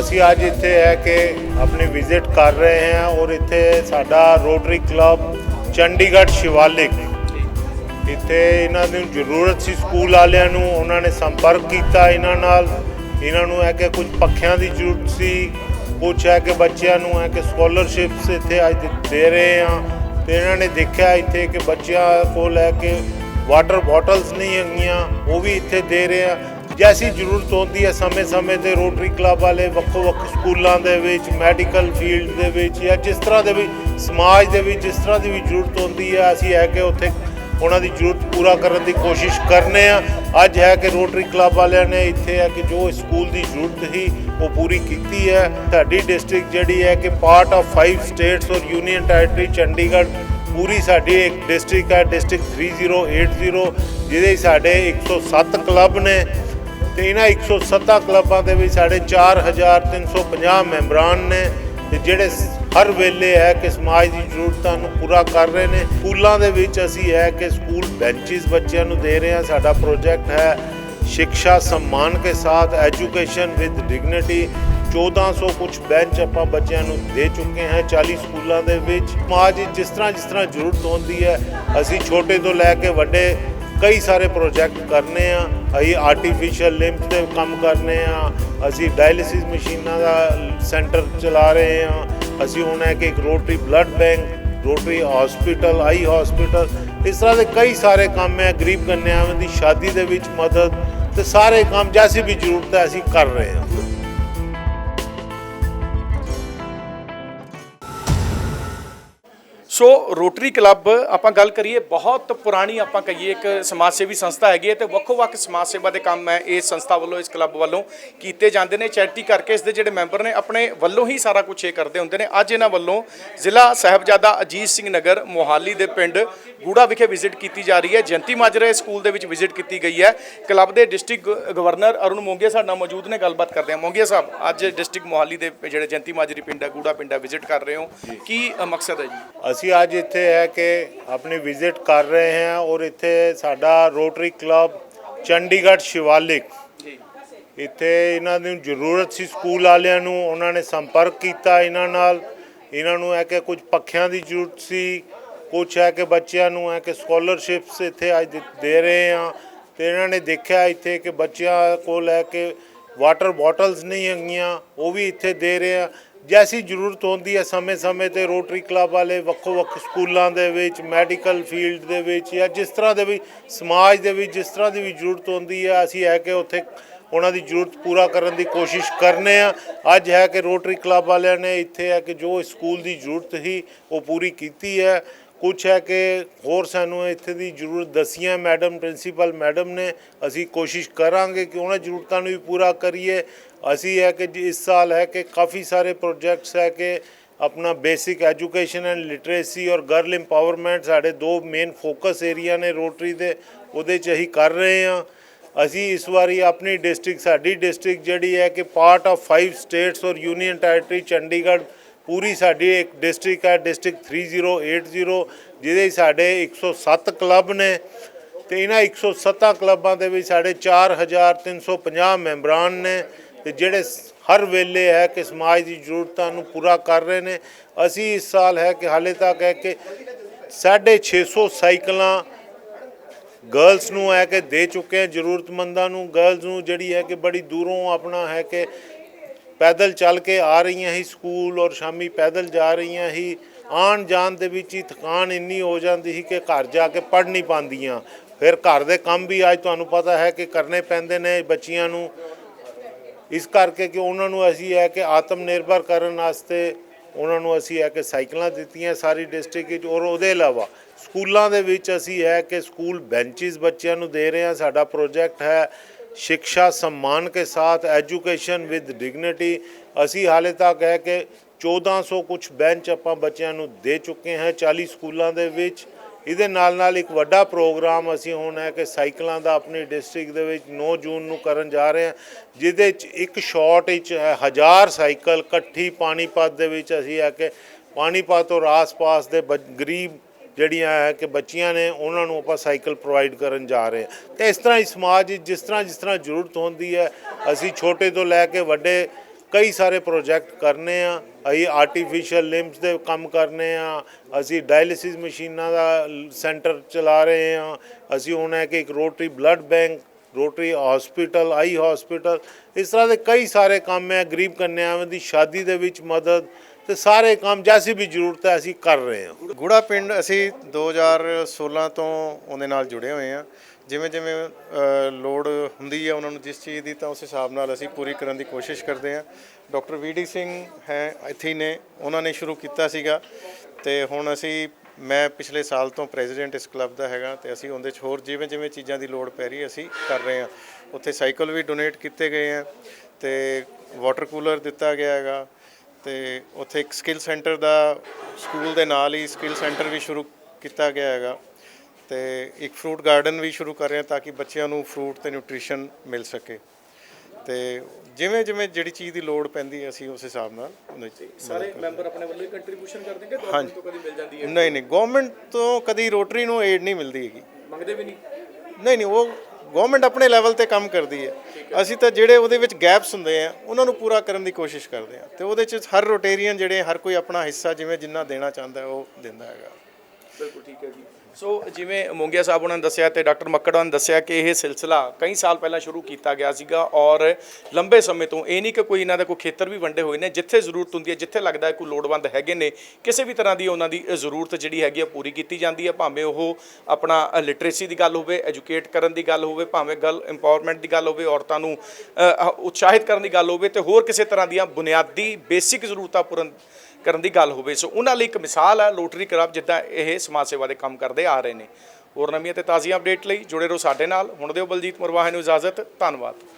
ਅਸੀਂ ਅੱਜ ਇੱਥੇ ਹੈ ਕਿ ਆਪਣੀ ਵਿਜ਼ਿਟ ਕਰ ਰਹੇ ਹਾਂ ਔਰ ਇੱਥੇ ਸਾਡਾ ਰੋਟਰੀ ਕਲੱਬ ਚੰਡੀਗੜ੍ਹ ਸ਼ਿਵਾਲਿਕ। ਇੱਥੇ ਇਹਨਾਂ ਨੂੰ ਜ਼ਰੂਰਤ ਸੀ ਸਕੂਲ ਵਾਲਿਆਂ ਨੂੰ ਉਹਨਾਂ ਨੇ ਸੰਪਰਕ ਕੀਤਾ ਇਹਨਾਂ ਨਾਲ। ਇਹਨਾਂ ਨੂੰ ਹੈ ਕਿ ਕੁਝ ਪੱਖਿਆਂ ਦੀ ਜ਼ਰੂਰਤ ਸੀ ਕੁਝ ਹੈ ਕਿ ਬੱਚਿਆਂ ਨੂੰ ਹੈ ਕਿ ਸਕਾਲਰਸ਼ਿਪਸ ਇੱਥੇ ਅੱਜ ਦੇ ਰਹੇ ਆ ਤੇ ਇਹਨਾਂ ਨੇ ਦੇਖਿਆ ਇੱਥੇ ਕਿ ਬੱਚਿਆਂ ਕੋਲ ਹੈ ਕਿ ਵਾਟਰ ਬੋਟਲਸ ਨਹੀਂ ਹੈਗੀਆਂ ਉਹ ਵੀ ਇੱਥੇ ਦੇ ਰਹੇ ਆ ਜੈਸੀ ਜ਼ਰੂਰਤ ਹੁੰਦੀ ਹੈ ਸਮੇਂ-ਸਮੇਂ ਤੇ ਰੋਟਰੀ ਕਲੱਬ ਵਾਲੇ ਵੱਖੋ-ਵੱਖ ਸਕੂਲਾਂ ਦੇ ਵਿੱਚ ਮੈਡੀਕਲ ਫੀਲਡ ਦੇ ਵਿੱਚ ਜਾਂ ਜਿਸ ਤਰ੍ਹਾਂ ਦੇ ਵੀ ਸਮਾਜ ਦੇ ਵਿੱਚ ਜਿਸ ਤਰ੍ਹਾਂ ਦੀ ਵੀ ਜ਼ਰੂਰਤ ਹੁੰਦੀ ਹੈ, ਅਸੀਂ ਹੈ ਕਿ ਉੱਥੇ ਉਹਨਾਂ ਦੀ ਜ਼ਰੂਰਤ ਪੂਰਾ ਕਰਨ ਦੀ ਕੋਸ਼ਿਸ਼ ਕਰਨੇ ਆ। ਅੱਜ ਹੈ ਕਿ ਰੋਟਰੀ ਕਲੱਬ ਵਾਲਿਆਂ ਨੇ ਇੱਥੇ ਹੈ ਕਿ ਜੋ ਸਕੂਲ ਦੀ ਜ਼ਰੂਰਤ ਸੀ, ਉਹ ਪੂਰੀ ਕੀਤੀ ਹੈ। ਸਾਡੀ ਡਿਸਟ੍ਰਿਕਟ ਜਿਹੜੀ ਹੈ ਕਿ ਪਾਰਟ ਆਫ 5 ਸਟੇਟਸ ਔਰ ਯੂਨੀਅਨ ਟੈਰੀਟਰੀ ਚੰਡੀਗੜ੍ਹ, ਪੂਰੀ ਸਾਡੀ ਇੱਕ ਡਿਸਟ੍ਰਿਕਟ ਹੈ ਡਿਸਟ੍ਰਿਕਟ 3080 ਜਿਹਦੇ 'ਚ ਸਾਡੇ 107 ਕਲੱਬ ਨੇ। ਤੇ ਇਹਨਾਂ 107 ਕਲੱਬਾਂ ਦੇ ਵੀ ਸਾਡੇ 4350 ਮੈਂਬਰਾਨ ਨੇ ਤੇ ਜਿਹੜੇ ਹਰ ਵੇਲੇ ਹੈ ਕਿ ਸਮਾਜ ਦੀ ਜ਼ਰੂਰਤਾਂ ਨੂੰ ਪੂਰਾ ਕਰ ਰਹੇ ਨੇ। ਸਕੂਲਾਂ ਦੇ ਵਿੱਚ ਅਸੀਂ ਹੈ ਕਿ ਸਕੂਲ ਬੈਂਚਸ ਬੱਚਿਆਂ ਨੂੰ ਦੇ ਰਹੇ ਹਾਂ। ਸਾਡਾ ਪ੍ਰੋਜੈਕਟ ਹੈ ਸਿੱਖਿਆ ਸਨਮਾਨ ਕੇ ਸਾਥ, ਐਜੂਕੇਸ਼ਨ ਵਿਦ ਡਿਗਨਿਟੀ। 1400 ਕੁਝ ਬੈਂਚ ਆਪਾਂ ਬੱਚਿਆਂ ਨੂੰ ਦੇ ਚੁੱਕੇ ਹਾਂ 40 ਸਕੂਲਾਂ ਦੇ ਵਿੱਚ। ਸਮਾਜ ਜਿਸ ਤਰ੍ਹਾਂ ਜਿਸ ਤਰ੍ਹਾਂ ਜ਼ਰੂਰਤ ਹੁੰਦੀ ਹੈ, ਅਸੀਂ ਛੋਟੇ ਤੋਂ ਲੈ ਕੇ ਵੱਡੇ ਕਈ ਸਾਰੇ ਪ੍ਰੋਜੈਕਟ ਕਰਨੇ ਆ। ਅਸੀਂ ਆਰਟੀਫੀਸ਼ੀਅਲ ਲਿੰਬ ਤੇ ਕੰਮ ਕਰਨੇ ਆ। ਅਸੀਂ ਡਾਇਲਿਸਿਸ ਮਸ਼ੀਨਾਂ ਦਾ ਸੈਂਟਰ ਚਲਾ ਰਹੇ ਆ। ਅਸੀਂ ਹੁਣ ਹੈ ਕਿ ਇੱਕ rotary blood bank rotary hospital eye hospital ਇਸ ਤਰ੍ਹਾਂ ਦੇ ਕਈ ਸਾਰੇ ਕੰਮ ਹੈ। ਗਰੀਬ ਕਨਿਆਵਾਂ ਦੀ ਸ਼ਾਦੀ ਦੇ ਵਿੱਚ ਮਦਦ ਤੇ ਸਾਰੇ ਕੰਮ ਜੈਸੀ ਵੀ ਜ਼ਰੂਰਤ ਹੈ, ਅਸੀਂ ਕਰ ਰਹੇ ਹਾਂ। ਸੋ ਰੋਟਰੀ ਕਲੱਬ, ਆਪਾਂ ਗੱਲ ਕਰੀਏ, ਬਹੁਤ ਪੁਰਾਣੀ ਆਪਾਂ ਕਹੀਏ, ਇੱਕ ਸਮਾਜ ਸੇਵੀ ਸੰਸਥਾ ਹੈਗੀ ਹੈ ਤੇ ਵੱਖੋ-ਵੱਖ ਸਮਾਜ ਸੇਵਾ ਦੇ ਕੰਮ ਹੈ ਇਸ ਸੰਸਥਾ ਵੱਲੋਂ, ਇਸ ਕਲੱਬ ਵੱਲੋਂ ਕੀਤੇ ਜਾਂਦੇ ਨੇ। ਚੈਰਿਟੀ ਕਰਕੇ ਇਸ ਦੇ ਜਿਹੜੇ ਮੈਂਬਰ ਨੇ, ਆਪਣੇ ਵੱਲੋਂ ਹੀ ਸਾਰਾ ਕੁਝ ਇਹ ਕਰਦੇ ਹੁੰਦੇ ਨੇ। ਅੱਜ ਇਹਨਾਂ ਵੱਲੋਂ ਜ਼ਿਲ੍ਹਾ ਸਾਹਿਬਜ਼ਾਦਾ ਅਜੀਤ ਸਿੰਘ ਨਗਰ, ਮੋਹਾਲੀ ਦੇ ਪਿੰਡ ਗੂੜਾ ਵਿਖੇ ਵਿਜ਼ਿਟ ਕੀਤੀ ਜਾ ਰਹੀ ਹੈ। ਜਯੰਤੀ ਮਾਜਰਾ ਸਕੂਲ ਦੇ ਵਿੱਚ ਵਿਜ਼ਿਟ ਕੀਤੀ ਗਈ ਹੈ। ਕਲੱਬ ਦੇ ਡਿਸਟ੍ਰਿਕਟ ਗਵਰਨਰ ਅਰੁਣ ਮੋਂਗੀਆ ਸਾਡੇ ਨਾਲ ਮੌਜੂਦ ਨੇ, ਗੱਲਬਾਤ ਕਰਦੇ ਹਾਂ। ਮੋਂਗੀਆ ਸਾਹਿਬ, ਅੱਜ ਡਿਸਟ੍ਰਿਕਟ ਮੋਹਾਲੀ ਦੇ ਜਿਹੜੇ ਜਯੰਤੀ ਮਾਜਰੀ ਪਿੰਡ ਹੈ, ਗੂੜਾ ਪਿੰਡ ਹੈ ਵਿਜ਼ਿਟ ਕਰ ਰਹੇ ਹੋ। ਕੀ ਮਕਸਦ ਹੈ ਜੀ? ਅਸੀਂ ਅੱਜ ਇੱਥੇ ਹੈ ਕਿ ਆਪਣੀ ਵਿਜ਼ਿਟ ਕਰ ਰਹੇ ਹਾਂ ਔਰ ਇੱਥੇ ਸਾਡਾ ਰੋਟਰੀ ਕਲੱਬ ਚੰਡੀਗੜ੍ਹ ਸ਼ਿਵਾਲਿਕ। ਇੱਥੇ ਇਹਨਾਂ ਨੂੰ ਜ਼ਰੂਰਤ ਸੀ ਸਕੂਲ ਵਾਲਿਆਂ ਨੂੰ ਉਹਨਾਂ ਨੇ ਸੰਪਰਕ ਕੀਤਾ ਇਹਨਾਂ ਨਾਲ। ਇਹਨਾਂ ਨੂੰ ਹੈ ਕਿ ਕੁਝ ਪੱਖਿਆਂ ਦੀ ਜ਼ਰੂਰਤ ਸੀ ਕੁਝ ਹੈ ਕਿ ਬੱਚਿਆਂ ਨੂੰ ਹੈ ਕਿ ਸਕਾਲਰਸ਼ਿਪਸ ਇੱਥੇ ਅੱਜ ਦੇ- ਦੇ ਰਹੇ ਆ ਤੇ ਇਹਨਾਂ ਨੇ ਦੇਖਿਆ ਇੱਥੇ ਕਿ ਬੱਚਿਆਂ ਕੋਲ ਹੈ ਕਿ ਵਾਟਰ ਬੋਟਲਸ ਨਹੀਂ ਹੈਗੀਆਂ ਉਹ ਵੀ ਇੱਥੇ ਦੇ ਰਹੇ ਆ ਜੈਸੀ ਜ਼ਰੂਰਤ ਹੁੰਦੀ ਹੈ ਸਮੇਂ-ਸਮੇਂ ਤੇ ਰੋਟਰੀ ਕਲੱਬ ਵਾਲੇ ਵੱਖੋ-ਵੱਖ ਸਕੂਲਾਂ ਦੇ ਵਿੱਚ, ਮੈਡੀਕਲ ਫੀਲਡ ਦੇ ਵਿੱਚ ਜਾਂ ਜਿਸ ਤਰ੍ਹਾਂ ਦੇ ਵੀ ਸਮਾਜ ਦੇ ਵਿੱਚ ਜਿਸ ਤਰ੍ਹਾਂ ਦੀ ਵੀ ਜ਼ਰੂਰਤ ਹੁੰਦੀ ਹੈ, ਅਸੀਂ ਹੈ ਕਿ ਉੱਥੇ ਉਹਨਾਂ ਦੀ ਜ਼ਰੂਰਤ ਪੂਰਾ ਕਰਨ ਦੀ ਕੋਸ਼ਿਸ਼ ਕਰਨੇ ਆ। ਅੱਜ ਹੈ ਕਿ ਰੋਟਰੀ ਕਲੱਬ ਵਾਲਿਆਂ ਨੇ ਇੱਥੇ ਹੈ ਕਿ ਜੋ ਸਕੂਲ ਦੀ ਜ਼ਰੂਰਤ ਸੀ, ਉਹ ਪੂਰੀ ਕੀਤੀ ਹੈ। ਕੁਝ ਹੈ ਕਿ ਹੋਰ ਸਾਨੂੰ ਇੱਥੇ ਦੀ ਜ਼ਰੂਰਤ ਦਸੀਆਂ ਮੈਡਮ, ਪ੍ਰਿੰਸੀਪਲ ਮੈਡਮ ਨੇ, ਅਸੀਂ ਕੋਸ਼ਿਸ਼ ਕਰਾਂਗੇ ਕਿ ਉਹਨਾਂ ਜ਼ਰੂਰਤਾਂ ਨੂੰ ਵੀ ਪੂਰਾ ਕਰੀਏ। ਅਸੀਂ ਹੈ ਕਿ ਜੀ ਇਸ ਸਾਲ ਹੈ ਕਿ ਕਾਫੀ ਸਾਰੇ ਪ੍ਰੋਜੈਕਟਸ ਹੈ ਕਿ ਆਪਣਾ ਬੇਸਿਕ ਐਜੂਕੇਸ਼ਨ ਐਂਡ ਲਿਟਰੇਸੀ ਔਰ ਗਰਲ ਇੰਪਾਵਰਮੈਂਟ ਸਾਡੇ ਦੋ ਮੇਨ ਫੋਕਸ ਏਰੀਆ ਨੇ ਰੋਟਰੀ ਦੇ, ਉਹਦੇ 'ਚ ਅਸੀਂ ਕਰ ਰਹੇ ਹਾਂ। ਅਸੀਂ ਇਸ ਵਾਰੀ ਆਪਣੀ ਡਿਸਟ੍ਰਿਕਟ ਸਾਡੀ ਡਿਸਟ੍ਰਿਕਟ ਜਿਹੜੀ ਹੈ ਕਿ ਪਾਰਟ ਆਫ 5 ਸਟੇਟਸ ਔਰ ਯੂਨੀਅਨ ਟੈਰੀਟਰੀ ਚੰਡੀਗੜ੍ਹ ਪੂਰੀ ਸਾਡੀ ਇੱਕ ਡਿਸਟ੍ਰਿਕਟ ਹੈ, ਡਿਸਟ੍ਰਿਕਟ 3080 ਜਿਹਦੇ 'ਚ ਸਾਡੇ 107 ਕਲੱਬ ਨੇ ਤੇ ਇਹਨਾਂ 107 ਕਲੱਬਾਂ ਦੇ ਵਿੱਚ ਸਾਡੇ 4350 ਮੈਂਬਰਾਨ ਨੇ ਤੇ ਜਿਹੜੇ ਹਰ ਵੇਲੇ ਹੈ ਕਿ ਸਮਾਜ ਦੀ ਜ਼ਰੂਰਤਾਂ ਨੂੰ ਪੂਰਾ ਕਰ ਰਹੇ ਨੇ। ਅਸੀਂ ਇਸ ਸਾਲ ਹੈ ਕਿ ਹਾਲੇ ਤੱਕ ਹੈ ਕਿ 650 ਸਾਈਕਲਾਂ ਗਰਲਸ ਨੂੰ ਹੈ ਕਿ ਦੇ ਚੁੱਕੇ ਆ ਜ਼ਰੂਰਤਮੰਦਾਂ ਨੂੰ। ਗਰਲਸ ਨੂੰ ਜਿਹੜੀ ਹੈ ਕਿ ਬੜੀ ਦੂਰੋਂ ਆਪਣਾ ਹੈ ਕਿ ਪੈਦਲ ਚੱਲ ਕੇ ਆ ਰਹੀਆਂ ਸੀ ਸਕੂਲ ਔਰ ਸ਼ਾਮੀ ਪੈਦਲ ਜਾ ਰਹੀਆਂ ਸੀ। ਆਣ ਜਾਣ ਦੇ ਵਿੱਚ ਹੀ ਥਕਾਨ ਇੰਨੀ ਹੋ ਜਾਂਦੀ ਸੀ ਕਿ ਘਰ ਜਾ ਕੇ ਪੜ ਨਹੀਂ ਪਾਉਂਦੀਆਂ। ਫਿਰ ਘਰ ਦੇ ਕੰਮ ਵੀ ਅੱਜ ਤੁਹਾਨੂੰ ਪਤਾ ਹੈ ਕਿ ਕਰਨੇ ਪੈਂਦੇ ਨੇ ਬੱਚੀਆਂ ਨੂੰ। ਇਸ ਕਰਕੇ ਕਿ ਉਹਨਾਂ ਨੂੰ ਅਸੀਂ ਹੈ ਕਿ ਆਤਮ ਨਿਰਭਰ ਕਰਨ ਵਾਸਤੇ ਉਹਨਾਂ ਨੂੰ ਅਸੀਂ ਹੈ ਕਿ ਸਾਈਕਲਾਂ ਦਿੱਤੀਆਂ ਸਾਰੀ ਡਿਸਟ੍ਰਿਕਟ ਵਿੱਚ ਔਰ ਉਹਦੇ ਇਲਾਵਾ ਸਕੂਲਾਂ ਦੇ ਵਿੱਚ ਅਸੀਂ ਹੈ ਕਿ ਸਕੂਲ ਬੈਂਚਸ ਬੱਚਿਆਂ ਨੂੰ ਦੇ ਰਹੇ ਹਾਂ। ਸਾਡਾ ਪ੍ਰੋਜੈਕਟ ਹੈ ਸਿੱਖਿਆ सम्मान के साथ ਐਜੂਕੇਸ਼ਨ ਵਿਦ ਡਿਗਨਿਟੀ ਅਸੀਂ ਹਾਲੇ ਤੱਕ ਹੈ ਕਿ 1400 ਕੁਝ ਬੈਂਚ ਆਪਾਂ ਬੱਚਿਆਂ ਨੂੰ ਦੇ ਚੁੱਕੇ ਹਾਂ 40 ਸਕੂਲਾਂ ਦੇ ਵਿੱਚ ਇਹਦੇ ਨਾਲ ਨਾਲ ਇੱਕ ਵੱਡਾ ਪ੍ਰੋਗਰਾਮ ਅਸੀਂ ਹੁਣ ਹੈ ਕਿ ਸਾਈਕਲਾਂ ਦਾ ਆਪਣੀ ਡਿਸਟ੍ਰਿਕਟ ਦੇ ਵਿੱਚ 9 ਜੂਨ ਨੂੰ ਕਰਨ ਜਾ ਰਹੇ ਹਾਂ ਜਿਹਦੇ ਚ ਇੱਕ ਸ਼ਾਟ ਵਿੱਚ ਹੈ ਹਜ਼ਾਰ ਸਾਈਕਲ ਇਕੱਠੀ ਪਾਣੀਪਤ ਦੇ ਵਿੱਚ ਅਸੀਂ ਹੈ ਕਿ ਪਾਣੀਪਤ ਔਰ ਆਸ-ਪਾਸ ਦੇ ਬ- ਗਰੀਬ ਜਿਹੜੀਆਂ ਹੈ ਕਿ ਬੱਚੀਆਂ ਨੇ, ਉਹਨਾਂ ਨੂੰ ਆਪਾਂ ਸਾਈਕਲ ਪ੍ਰੋਵਾਈਡ ਕਰਨ ਜਾ ਰਹੇ ਹਾਂ। ਤੇ ਇਸ ਤਰ੍ਹਾਂ ਹੀ ਸਮਾਜ, ਜਿਸ ਤਰ੍ਹਾਂ ਜਿਸ ਤਰ੍ਹਾਂ ਜ਼ਰੂਰਤ ਹੁੰਦੀ ਹੈ, ਅਸੀਂ ਛੋਟੇ ਤੋਂ ਲੈ ਕੇ ਵੱਡੇ ਕਈ ਸਾਰੇ ਪ੍ਰੋਜੈਕਟ ਕਰਨੇ ਆ। ਅਸੀਂ ਆਰਟੀਫੀਸ਼ੀਅਲ ਲਿੰਬਸ ਦੇ ਕੰਮ ਕਰਨੇ ਆ। ਅਸੀਂ ਡਾਇਲਿਸਿਸ ਮਸ਼ੀਨਾਂ ਦਾ ਸੈਂਟਰ ਚਲਾ ਰਹੇ ਆ। ਅਸੀਂ ਹੁਣ ਹੈ ਕਿ ਇੱਕ rotary blood bank rotary hospital eye hospital ਇਸ ਤਰ੍ਹਾਂ ਦੇ ਕਈ ਸਾਰੇ ਕੰਮ ਹੈ, ਗਰੀਬ ਕੰਨਿਆਵਾਂ ਦੀ ਸ਼ਾਦੀ ਦੇ ਵਿੱਚ ਮਦਦ, ਤੇ ਸਾਰੇ ਕੰਮ ਜੈਸੀ ਵੀ ਜ਼ਰੂਰਤ ਹੈ, ਅਸੀਂ ਕਰ ਰਹੇ ਹਾਂ। ਗੂੜਾ ਪਿੰਡ, ਅਸੀਂ 2016 ਤੋਂ ਉਹਦੇ ਨਾਲ ਜੁੜੇ ਹੋਏ ਹਾਂ। ਜਿਵੇਂ ਜਿਵੇਂ ਲੋੜ ਹੁੰਦੀ ਹੈ ਉਹਨਾਂ ਨੂੰ ਜਿਸ ਚੀਜ਼ ਦੀ, ਤਾਂ ਉਸ ਹਿਸਾਬ ਨਾਲ ਅਸੀਂ ਪੂਰੀ ਕਰਨ ਦੀ ਕੋਸ਼ਿਸ਼ ਕਰਦੇ ਹਾਂ। ਡਾਕਟਰ ਵੀਡੀ ਸਿੰਘ ਹੈ, ਇੱਥੇ ਹੀ ਨੇ, ਉਹਨਾਂ ਨੇ ਸ਼ੁਰੂ ਕੀਤਾ ਸੀਗਾ। ਤੇ ਹੁਣ ਅਸੀਂ, ਮੈਂ ਪਿਛਲੇ ਸਾਲ ਤੋਂ ਪ੍ਰੈਜ਼ੀਡੈਂਟ ਇਸ ਕਲੱਬ ਦਾ ਹੈਗਾ ਤੇ ਅਸੀਂ ਉਹਦੇ 'ਚ ਹੋਰ ਜਿਵੇਂ ਜਿਵੇਂ ਚੀਜ਼ਾਂ ਦੀ ਲੋੜ ਪੈ ਰਹੀ ਅਸੀਂ ਕਰ ਰਹੇ ਹਾਂ। ਉੱਥੇ ਸਾਈਕਲ ਵੀ ਡੋਨੇਟ ਕੀਤੇ ਗਏ ਆ ਤੇ ਵਾਟਰ ਕੂਲਰ ਦਿੱਤਾ ਗਿਆ ਹੈਗਾ ਤੇ ਉੱਥੇ ਇੱਕ ਸਕਿੱਲ ਸੈਂਟਰ ਦਾ ਸਕੂਲ ਦੇ ਨਾਲ ਹੀ ਸਕਿੱਲ ਸੈਂਟਰ ਵੀ ਸ਼ੁਰੂ ਕੀਤਾ ਗਿਆ ਹੈਗਾ ਤੇ ਇੱਕ ਫਰੂਟ ਗਾਰਡਨ ਵੀ ਸ਼ੁਰੂ ਕਰ ਰਹੇ ਹਾਂ ਤਾਂ ਕਿ ਬੱਚਿਆਂ ਨੂੰ ਫਰੂਟ ਤੇ ਨਿਊਟ੍ਰੀਸ਼ਨ ਮਿਲ ਸਕੇ। ਤੇ ਜਿਵੇਂ ਜਿਵੇਂ ਜਿਹੜੀ ਚੀਜ਼ ਦੀ ਲੋੜ ਪੈਂਦੀ ਹੈ ਅਸੀਂ ਉਸ ਹਿਸਾਬ ਨਾਲ ਸਾਰੇ ਮੈਂਬਰ ਆਪਣੇ ਵੱਲੋਂ ਹੀ ਕੰਟਰੀਬਿਊਸ਼ਨ ਕਰ ਦੇਣਗੇ ਗਵਰਨਮੈਂਟ ਤੋਂ ਕਦੀ ਮਿਲ ਜਾਂਦੀ ਹੈ? ਨਹੀਂ ਨਹੀਂ ਗਵਰਨਮੈਂਟ ਤੋਂ ਕਦੀ ਰੋਟਰੀ ਨੂੰ ਏਡ ਨਹੀਂ ਮਿਲਦੀ ਹੈਗੀ। ਮੰਗਦੇ ਵੀ ਨਹੀਂ? ਨਹੀਂ ਨਹੀਂ ਉਹ ਗਵਰਨਮੈਂਟ ਆਪਣੇ ਲੈਵਲ ਤੇ ਕੰਮ ਕਰਦੀ ਹੈ। ਅਸੀਂ ਤਾਂ ਜਿਹੜੇ ਉਹਦੇ ਵਿੱਚ ਗੈਪਸ ਹੁੰਦੇ ਆ ਉਹਨਾਂ ਨੂੰ ਪੂਰਾ ਕਰਨ ਦੀ ਕੋਸ਼ਿਸ਼ ਕਰਦੇ ਆ ਤੇ ਉਹਦੇ 'ਚ ਹਰ ਰੋਟੇਰੀਅਨ ਜਿਹੜੇ ਹਰ ਕੋਈ ਆਪਣਾ ਹਿੱਸਾ ਜਿਵੇਂ ਜਿੰਨਾ ਦੇਣਾ ਚਾਹੁੰਦਾ ਉਹ ਦਿੰਦਾ ਹੈਗਾ। ਬਿਲਕੁਲ ਠੀਕ ਹੈ ਜੀ। ਸੋ ਜਿਵੇਂ ਮੋਂਗਿਆ ਸਾਹਿਬ ਉਹਨਾਂ ਨੇ ਦੱਸਿਆ ਤੇ ਡਾਕਟਰ ਮੱਕੜ ਉਹਨਾਂ ਨੇ ਦੱਸਿਆ ਕਿ ਇਹ ਸਿਲਸਿਲਾ ਕਈ ਸਾਲ ਪਹਿਲਾਂ ਸ਼ੁਰੂ ਕੀਤਾ ਗਿਆ ਸੀਗਾ ਔਰ ਲੰਬੇ ਸਮੇਂ ਤੋਂ ਇਹ ਨਹੀਂ ਕਿ ਕੋਈ ਇਹਨਾਂ ਦੇ ਕੋਈ ਖੇਤਰ ਵੀ ਵੰਡੇ ਹੋਏ ਨੇ, ਜਿੱਥੇ ਜ਼ਰੂਰਤ ਹੁੰਦੀ ਹੈ, ਜਿੱਥੇ ਲੱਗਦਾ ਹੈ ਕੋਈ ਲੋੜਵੰਦ ਹੈਗੇ ਨੇ, ਕਿਸੇ ਵੀ ਤਰ੍ਹਾਂ ਦੀ ਉਹਨਾਂ ਦੀ ਜ਼ਰੂਰਤ ਜਿਹੜੀ ਹੈਗੀ ਆ ਪੂਰੀ ਕੀਤੀ ਜਾਂਦੀ ਹੈ। ਭਾਵੇਂ ਉਹ ਆਪਣਾ ਲਿਟਰੇਸੀ ਦੀ ਗੱਲ ਹੋਵੇ ਐਜੂਕੇਟ ਕਰਨ ਦੀ ਗੱਲ ਹੋਵੇ, ਭਾਵੇਂ ਗੱਲ ਇੰਪਾਵਰਮੈਂਟ ਦੀ ਗੱਲ ਹੋਵੇ, ਔਰਤਾਂ ਨੂੰ ਉਤਸ਼ਾਹਿਤ ਕਰਨ ਦੀ ਗੱਲ ਹੋਵੇ ਤੇ ਹੋਰ ਕਿਸੇ ਤਰ੍ਹਾਂ ਦੀਆਂ ਬੁਨਿਆਦੀ ਬੇਸਿਕ ਜ਼ਰੂਰਤਾਂ ਪੂਰਨ ਕਰਨ ਦੀ ਗੱਲ ਹੋਵੇ। ਸੋ ਉਹਨਾਂ ਲਈ ਇੱਕ ਮਿਸਾਲ ਹੈ ਲੋਟਰੀ ਕਲੱਬ, ਜਿੱਦਾਂ ਇਹ ਸਮਾਜ ਸੇਵਾ ਦੇ ਕੰਮ ਕਰਦੇ ਆ ਰਹੇ ਨੇ। ਹੋਰ ਨਵੀਆਂ ਤੇ ਤਾਜ਼ੀਆਂ ਅਪਡੇਟ ਲਈ ਜੁੜੇ ਰਹੋ ਸਾਡੇ ਨਾਲ। ਹੁਣ ਦਿਓ ਬਲਜੀਤ ਮਰਵਾਹ ਨੂੰ ਇਜਾਜ਼ਤ। ਧੰਨਵਾਦ।